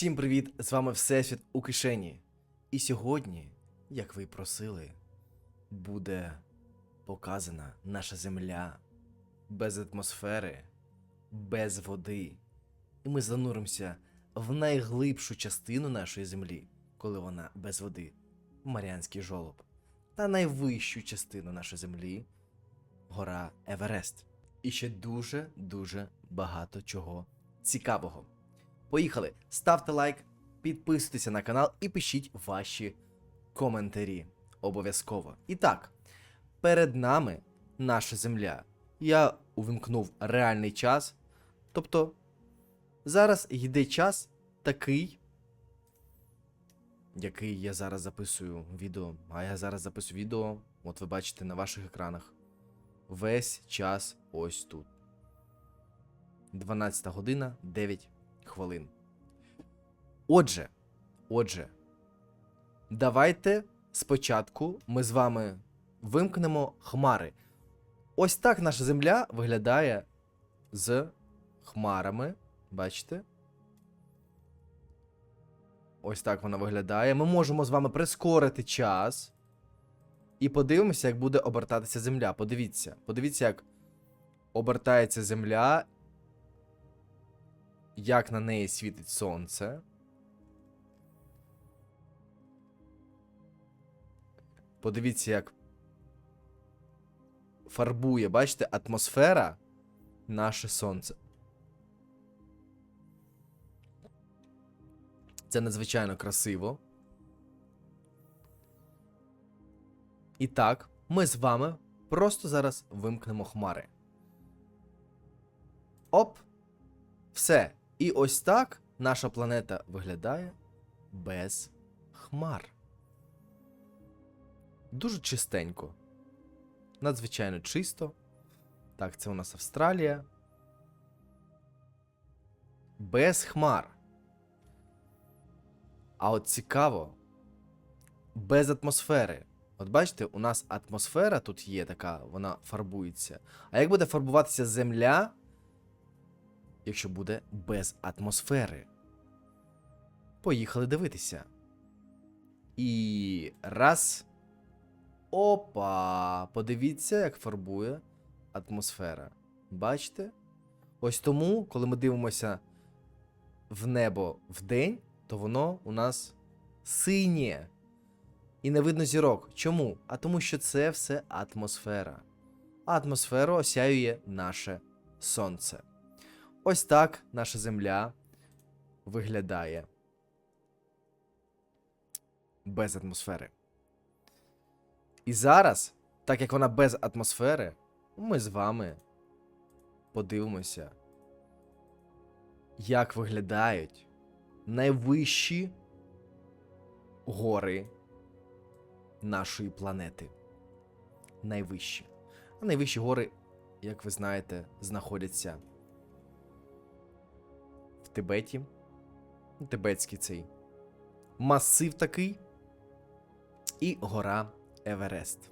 Всім привіт! З вами Всесвіт у кишені. І сьогодні, як ви просили, буде показана наша земля без атмосфери, без води. І ми зануримося в найглибшу частину нашої землі, коли вона без води Маріанський жолоб, та найвищу частину нашої землі гора Еверест. І ще дуже-дуже багато чого цікавого. Поїхали! Ставте лайк, підписуйтеся на канал і пишіть ваші коментарі. Обов'язково. І так, перед нами наша земля. Я увімкнув реальний час. Тобто, зараз йде час такий, який я зараз записую відео. А я зараз записую відео, от ви бачите на ваших екранах. Весь час ось тут. 12 година 9 хвилин. Отже, отже, давайте спочатку ми з вами вимкнемо хмари. Ось так наша земля виглядає з хмарами. Бачите? Ось так вона виглядає. Ми можемо з вами прискорити час. І подивимося, як буде обертатися земля. Подивіться. Подивіться, як обертається земля як на неї світить сонце. Подивіться, як фарбує, бачите, атмосфера наше сонце. Це надзвичайно красиво. І так, ми з вами просто зараз вимкнемо хмари. Оп! Все. І ось так наша планета виглядає без хмар. Дуже чистенько. Надзвичайно чисто. Так, це у нас Австралія. Без хмар. А от цікаво. Без атмосфери. От бачите, у нас атмосфера тут є така, вона фарбується. А як буде фарбуватися Земля, якщо буде без атмосфери? Поїхали дивитися. І раз. Опа! Подивіться, як фарбує атмосфера. Бачите? Ось тому, коли ми дивимося в небо вдень, то воно у нас синє. І не видно зірок. Чому? А тому, що це все атмосфера. А атмосферу осяює наше сонце. Ось так наша Земля виглядає без атмосфери. І зараз, так як вона без атмосфери, ми з вами подивимося, як виглядають найвищі гори нашої планети. Найвищі. А найвищі гори, як ви знаєте, знаходяться Тибеті. Тибетський цей масив такий. І гора Еверест.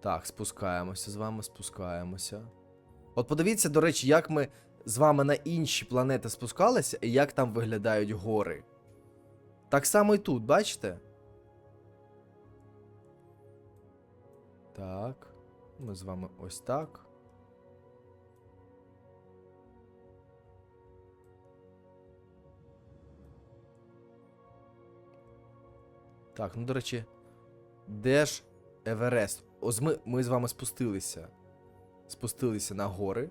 Так, спускаємося з вами, спускаємося. От подивіться, до речі, як ми з вами на інші планети спускалися і як там виглядають гори. Так само і тут, бачите? Так. Ми з вами ось так. Так, ну до речі, де ж Еверест? Ось ми, ми з вами спустилися. Спустилися на гори.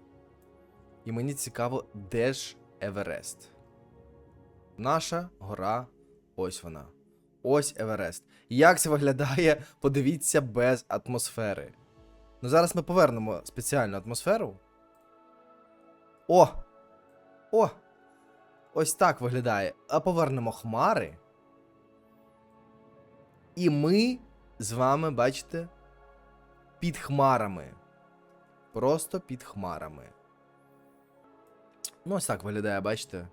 І мені цікаво, де ж Еверест? Наша гора, ось вона. Ось Еверест. Як це виглядає, подивіться, без атмосфери. Ну зараз ми повернемо спеціальну атмосферу. О! О! Ось так виглядає. А повернемо хмари. І ми з вами, бачите, під хмарами. Просто під хмарами. Ну, ось так виглядає, бачите?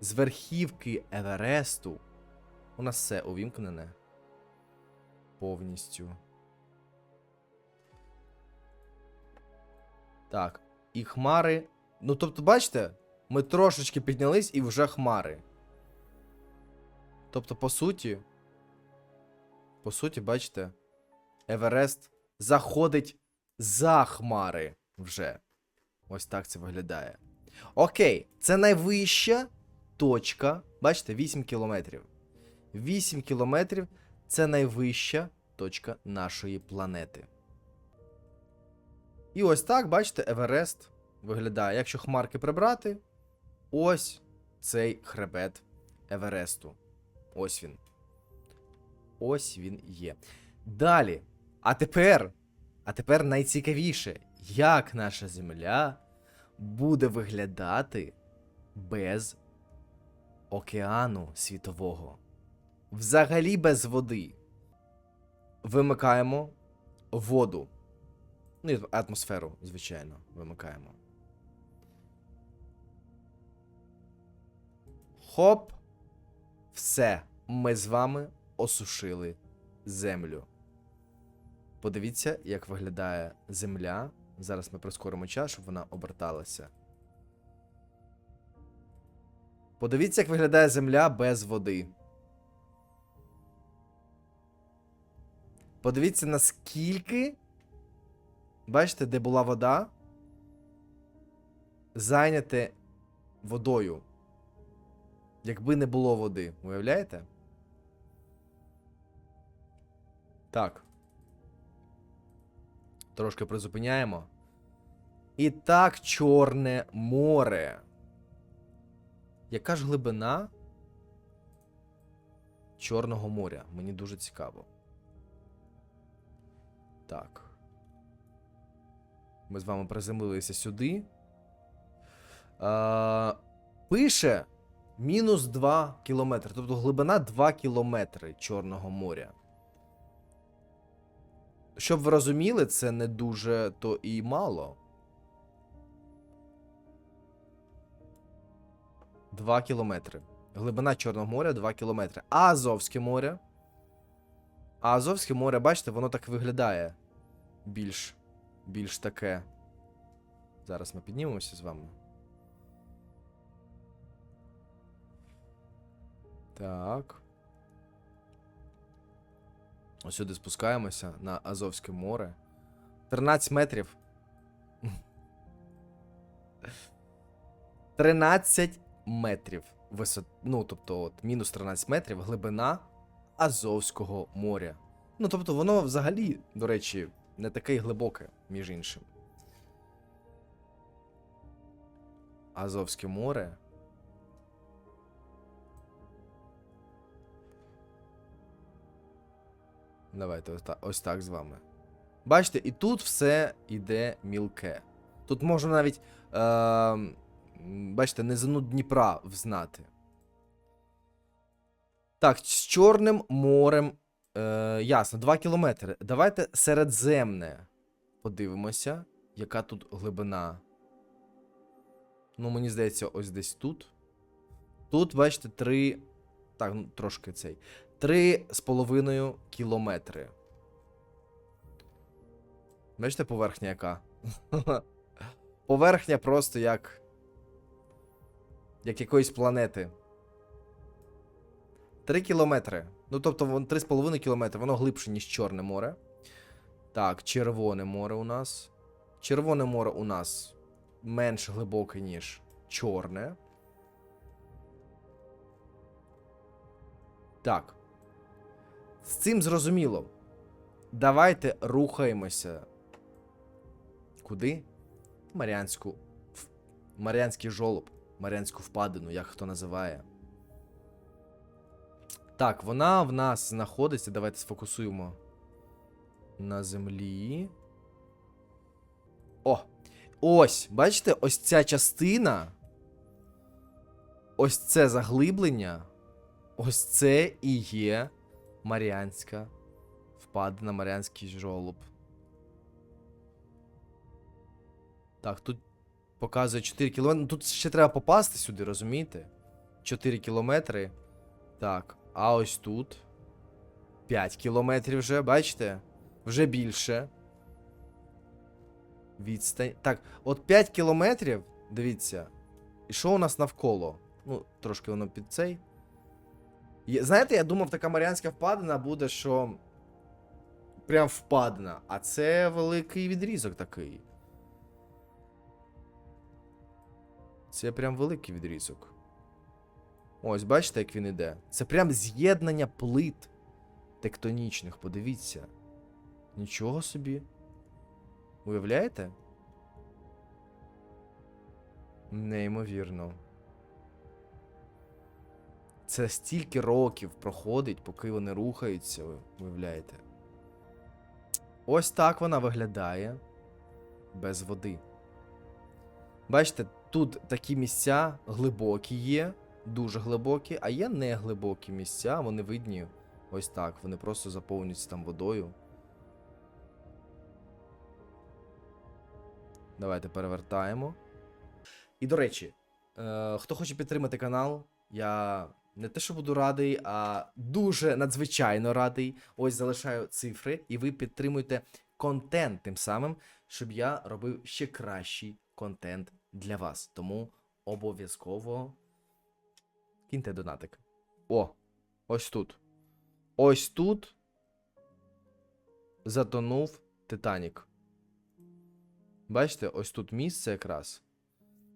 З верхівки Евересту. У нас все увімкнене. Повністю. Так. І хмари Ну, тобто, бачите, ми трошечки піднялись і вже хмари. Тобто, по суті. По суті, бачите, Еверест заходить за хмари вже. Ось так це виглядає. Окей, це найвища точка. Бачите, 8 кілометрів. 8 кілометрів це найвища точка нашої планети. І ось так, бачите, Еверест виглядає. Якщо хмарки прибрати, ось цей хребет Евересту. Ось він. Ось він є. Далі. А тепер, а тепер найцікавіше, як наша Земля буде виглядати без океану світового. Взагалі без води. Вимикаємо воду. Ну, атмосферу, звичайно, вимикаємо. Хоп. Все. Ми з вами осушили землю. Подивіться, як виглядає земля. Зараз ми прискоримо час, щоб вона оберталася. Подивіться, як виглядає земля без води. Подивіться, наскільки. Бачите, де була вода? Зайняте водою. Якби не було води, уявляєте? Так. Трошки призупиняємо. І так, Чорне море. Яка ж глибина Чорного моря? Мені дуже цікаво. Так. Ми з вами приземлилися сюди. А, пише мінус 2 кілометри. Тобто глибина 2 кілометри Чорного моря. Щоб ви розуміли, це не дуже то і мало. 2 кілометри. Глибина Чорного моря 2 кілометри. А Азовське море. А Азовське море, бачите, воно так виглядає. Більш. Більш таке. Зараз ми піднімемося з вами. Так. Ось сюди спускаємося на Азовське море. 13 метрів. 13 метрів висот... Ну, тобто, от, мінус 13 метрів глибина Азовського моря. Ну, тобто, воно взагалі, до речі, не таке глибоке, між іншим. Азовське море. Давайте ось так, ось так з вами. Бачите, і тут все йде мілке. Тут можна навіть, е, бачите, низину Дніпра взнати. Так, з Чорним морем. Е, ясно, 2 кілометри. Давайте середземне. Подивимося, яка тут глибина. Ну, мені здається, ось десь тут. Тут, бачите, 3. Так, ну, трошки цей. Три з половиною кілометри. Бачите, поверхня яка? Поверхня просто як. Як якоїсь планети. Три кілометри. Ну, тобто, вон 3,5 кілометри, воно глибше, ніж Чорне море. Так, Червоне море у нас. Червоне море у нас менш глибоке, ніж Чорне. Так. З цим зрозуміло. Давайте рухаємося. Куди? Маріанську. Маріанський жолоб. Маріанську впадину, як хто називає. Так, вона в нас знаходиться. Давайте сфокусуємо на землі. О! Ось, бачите, ось ця частина. Ось це заглиблення. Ось це і є Маріанська впадина, Маріанський жолоб. Так, тут показує 4 кілометри. Тут ще треба попасти сюди, розумієте? 4 кілометри. Так, а ось тут. 5 кілометрів вже, бачите? Вже більше. Відстань. Так, от 5 кілометрів Дивіться. І що у нас навколо? Ну, трошки воно під цей. Знаєте, я думав, така Маріанська впадина буде, що. Прям впадина. А це великий відрізок такий. Це прям великий відрізок. Ось, бачите, як він іде. Це прям з'єднання плит тектонічних, подивіться. Нічого собі. Уявляєте? Неймовірно. Це стільки років проходить, поки вони рухаються, уявляєте? Ось так вона виглядає без води. Бачите, тут такі місця глибокі є, дуже глибокі, а є не глибокі місця, вони видні ось так. Вони просто заповнюються там водою. Давайте перевертаємо. І до речі, е, хто хоче підтримати канал, я не те, що буду радий, а дуже надзвичайно радий. Ось залишаю цифри, і ви підтримуєте контент тим самим, щоб я робив ще кращий контент для вас. Тому обов'язково киньте донатик. О, ось тут. Ось тут затонув Титанік. Бачите, ось тут місце якраз.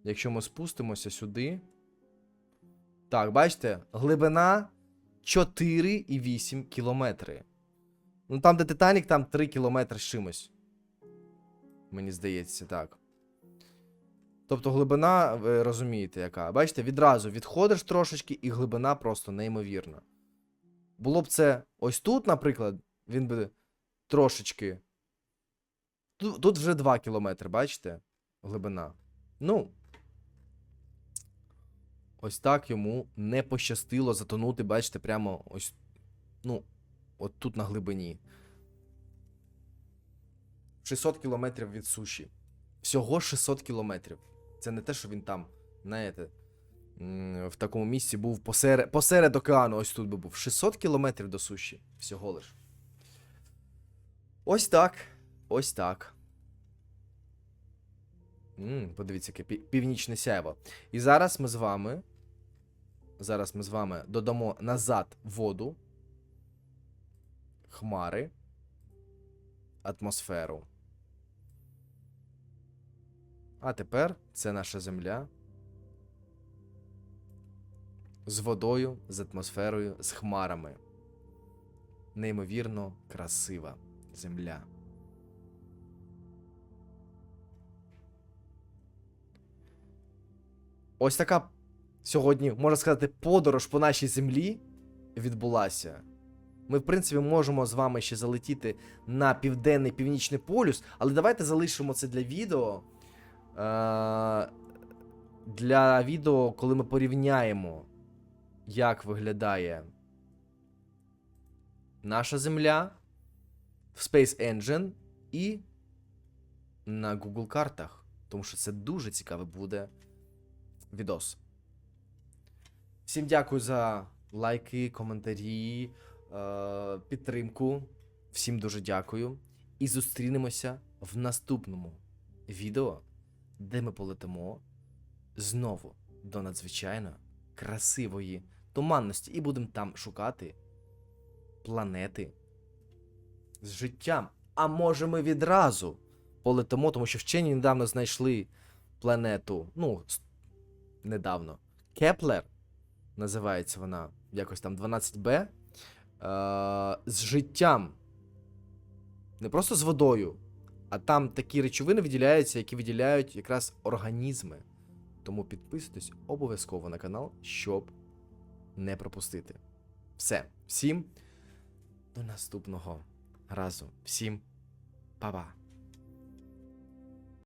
Якщо ми спустимося сюди. Так, бачите, глибина 4,8 кілометри. Ну там, де Титанік, там 3 кілометри з чимось. Мені здається, так. Тобто глибина, ви розумієте, яка. Бачите, відразу відходиш трошечки, і глибина просто неймовірна. Було б це ось тут, наприклад, він би трошечки. Тут, тут вже 2 кілометри, бачите? Глибина. Ну. Ось так йому не пощастило затонути, бачите, прямо ось. Ну, от тут на глибині. 600 кілометрів від суші. Всього 600 кілометрів. Це не те, що він там, знаєте, в такому місці був посеред, посеред океану, ось тут би був. 600 кілометрів до суші. Всього лиш. Ось так. Ось так. М, подивіться, яке пі- північне сяйво. І зараз ми з вами. Зараз ми з вами додамо назад воду, хмари, атмосферу. А тепер це наша земля. З водою, з атмосферою, з хмарами. Неймовірно красива земля. Ось така сьогодні, можна сказати, подорож по нашій землі відбулася. Ми, в принципі, можемо з вами ще залетіти на південний північний полюс, але давайте залишимо це для відео. Е- для відео, коли ми порівняємо, як виглядає наша Земля в Space Engine і на Google картах. Тому що це дуже цікавий буде відос. Всім дякую за лайки, коментарі, е, підтримку. Всім дуже дякую. І зустрінемося в наступному відео, де ми полетимо знову до надзвичайно красивої туманності і будемо там шукати планети з життям. А може ми відразу полетимо, тому що вчені недавно знайшли планету. Ну, недавно. Кеплер називається вона якось там 12Б. Е, з життям. Не просто з водою, а там такі речовини виділяються, які виділяють якраз організми. Тому підписуйтесь обов'язково на канал, щоб не пропустити. Все, всім до наступного разу. Всім па-па.